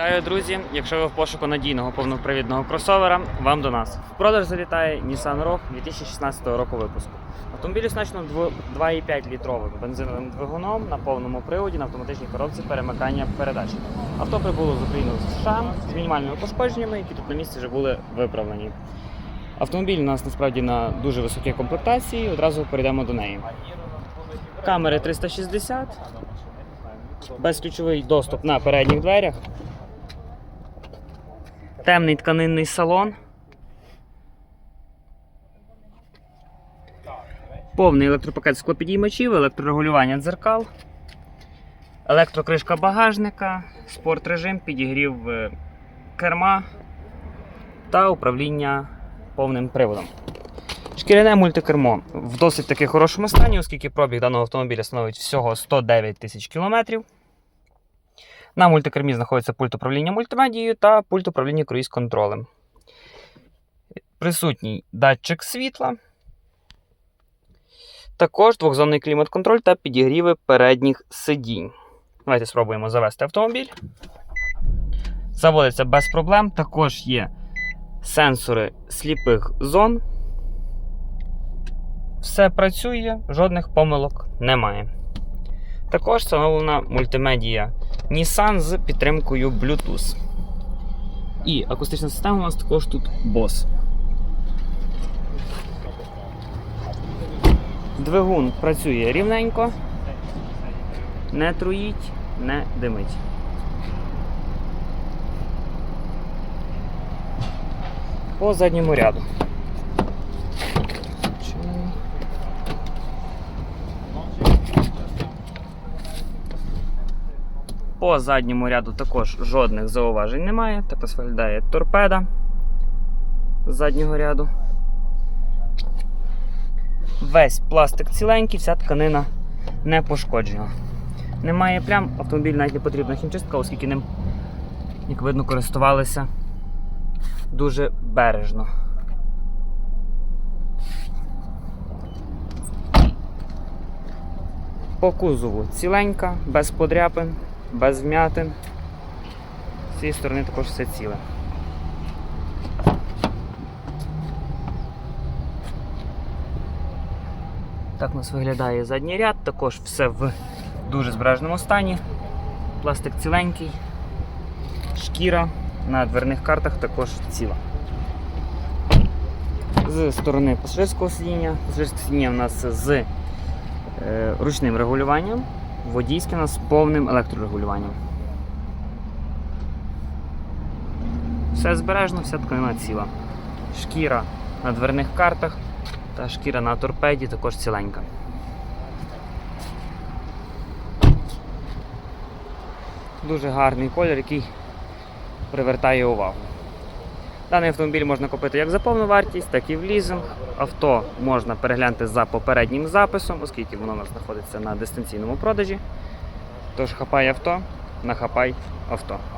Вітаю, друзі! Якщо ви в пошуку надійного повнопривідного кросовера, вам до нас. В продаж залітає Nissan Rogue 2016 року випуску. Автомобіль оснащено 2,5 літровим бензиновим двигуном на повному приводі на автоматичній коробці перемикання передач. Авто прибуло з України з США з мінімальними пошкодженнями, які тут на місці вже були виправлені. Автомобіль у нас насправді на дуже високій комплектації, одразу перейдемо до неї. Камери 360, безключовий доступ на передніх дверях. Темний тканинний салон. Повний електропакет склопідіймачів, електрорегулювання дзеркал, електрокришка багажника, спорт-режим, підігрів е, керма та управління повним приводом. Шкіряне мультикермо в досить таки хорошому стані, оскільки пробіг даного автомобіля становить всього 109 тисяч кілометрів. На мультикермі знаходиться пульт управління мультимедією та пульт управління круїз-контролем. Присутній датчик світла. Також двохзонний клімат-контроль та підігріви передніх сидінь. Давайте спробуємо завести автомобіль. Заводиться без проблем. Також є сенсори сліпих зон. Все працює, жодних помилок немає. Також встановлена мультимедія Nissan з підтримкою Bluetooth. І акустична система у нас також тут Bose. Двигун працює рівненько, не труїть, не димить. По задньому ряду. По задньому ряду також жодних зауважень немає. Так ось виглядає торпеда заднього ряду. Весь пластик ціленький, вся тканина не пошкоджена. Немає плям, автомобіль навіть не потрібна хімчистка, оскільки ним, як видно, користувалися дуже бережно. По кузову ціленька, без подряпин, без вмятин. З цієї сторони також все ціле. Так у нас виглядає задній ряд, також все в дуже збереженому стані. Пластик ціленький, шкіра на дверних картах також ціла. З сторони пасажирського сидіння. Пасажирське сидіння у нас з е, ручним регулюванням, водійське нас з повним електрорегулюванням. Все збережно, вся тканина ціла. Шкіра на дверних картах та шкіра на торпеді також ціленька. Дуже гарний колір, який привертає увагу. Даний автомобіль можна купити як за повну вартість, так і в лізинг. Авто можна переглянути за попереднім записом, оскільки воно у нас знаходиться на дистанційному продажі. Тож хапай авто, нахапай авто.